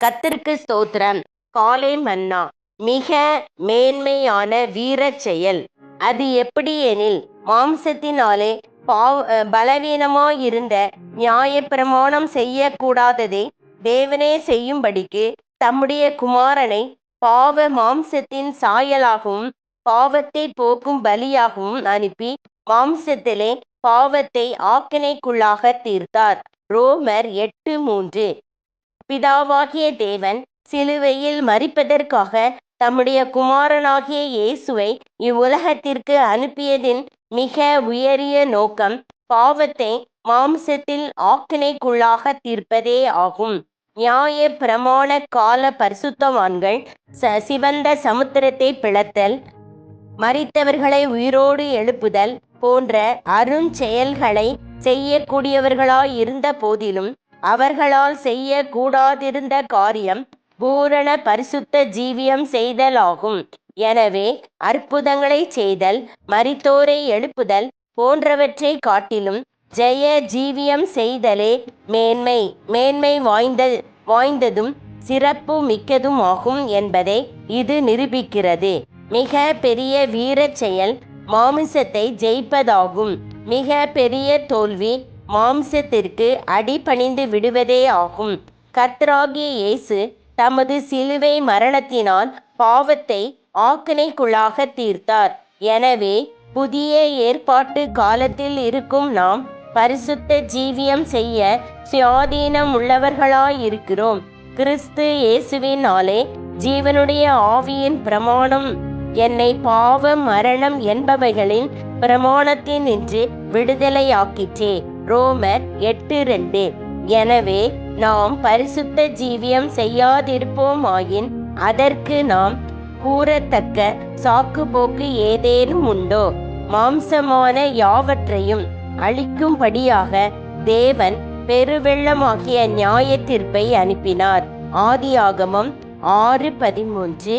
கத்திற்கு ஸ்தோத்திரம். காலை மன்னா மிக மேன்மையான வீரச் செயல். அது எப்படி எனில் மாம்சத்தினாலே பாவ பலவீனமாயிருந்த நியாயப்பிரமாணம் செய்யக்கூடாததை தேவனே செய்யும்படிக்கு தம்முடைய குமாரனை பாவ மாம்சத்தின் சாயலாகவும் பாவத்தை போக்கும் பலியாகவும் அனுப்பி மாம்சத்திலே பாவத்தை ஆக்கினைக்குள்ளாக தீர்த்தார். ரோமர் எட்டு மூன்று. பிதாவாகிய தேவன் சிலுவையில் மறிப்பதற்காக தம்முடைய குமாரனாகிய இயேசுவை இவ்வுலகத்திற்கு அனுப்பியதின் மிக உயரிய நோக்கம் பாவத்தை மாம்சத்தில் ஆக்கினைக்குள்ளாக தீர்ப்பதே ஆகும். நியாய பிரமாண கால பரிசுத்தவான்கள் ச சிவந்த சமுத்திரத்தை பிளத்தல் மறித்தவர்களை உயிரோடு எழுப்புதல் போன்ற அருஞ்செயல்களை செய்யக்கூடியவர்களாயிருந்த போதிலும் அவர்களால் செய்யக்கூடாதிருந்த காரியம் பூரண பரிசுத்த ஜீவியம் செய்தலாகும். எனவே அற்புதங்களை செய்தல் மரித்தோரை எழுப்புதல் போன்றவற்றை காட்டிலும் ஜெய ஜீவியம் செய்தலே மேன்மை மேன்மை வாய்ந்த வாய்ந்ததும் சிறப்பு மிக்கதும் ஆகும் என்பதை இது நிரூபிக்கிறது. மிக பெரிய வீரச் செயல் மாமிசத்தை ஜெயிப்பதாகும். மிக பெரிய தோல்வி மாம்சத்திற்கு அடிபணிந்து விடுவதே ஆகும். கர்த்தராகிய இயேசு தமது சிலுவை மரணத்தினால் பாவத்தை ஆக்கினைக்குள்ளாக தீர்த்தார். எனவே புதிய ஏற்பாட்டு காலத்தில் இருக்கும் நாம் பரிசுத்த ஜீவியம் செய்ய சுயாதீனம் உள்ளவர்களாயிருக்கிறோம். கிறிஸ்து இயேசுவினாலே ஜீவனுடைய ஆவியின் பிரமாணம் என்னை பாவம் மரணம் என்பவைகளின் பிரமாணத்தினின்று விடுதலையாக்கிற்றே. ரோமர் எட்டு ரெண்டு. எனவே நாம் பரிசுத்த ஜீவியம் செய்யாதிருப்போமாயின் அதற்கு நாம் கூறத்தக்க சாக்கு போக்கு ஏதேனும் உண்டோ? மாம்சமான யாவற்றையும் அழிக்கும்படியாக தேவன் பெருவெள்ளமாகிய நியாய தீர்ப்பை அனுப்பினார். ஆதியாகமம் ஆறு பதிமூன்று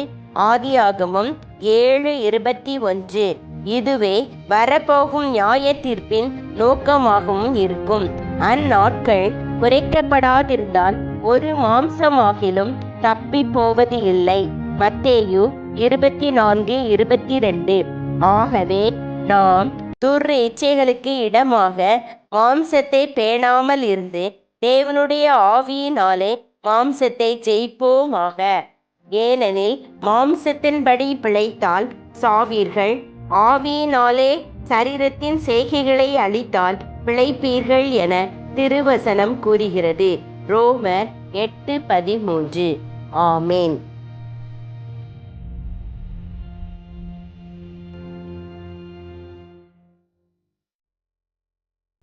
ஆதியாகமம் ஏழு இருபத்தி ஒன்று. இதுவே வரப்போகும் நியாய தீர்ப்பின் நோக்கமாகவும் இருக்கும். அந்நாட்கள் குறைக்கப்படாதிருந்தால் ஒரு மாம்சமாகிலும் தப்பி போவது இல்லை. மத்தேயு இருபத்தி நான்கு இருபத்தி ரெண்டு ஆகவே நாம் துர் இச்சைகளுக்கு இடமாக மாம்சத்தை பேணாமல் இருந்து தேவனுடைய ஆவியினாலே மாம்சத்தை ஜெயிப்போமாக. ஏனெனில் மாம்சத்தின்படி பிழைத்தால் சாவீர்கள். ஆவியினாலே சரீரத்தின் செய்கைகளை அழித்தால் பிழைப்பீர்கள் என திருவசனம் கூறுகிறது. ரோமர் எட்டு பதிமூன்று. ஆமேன்.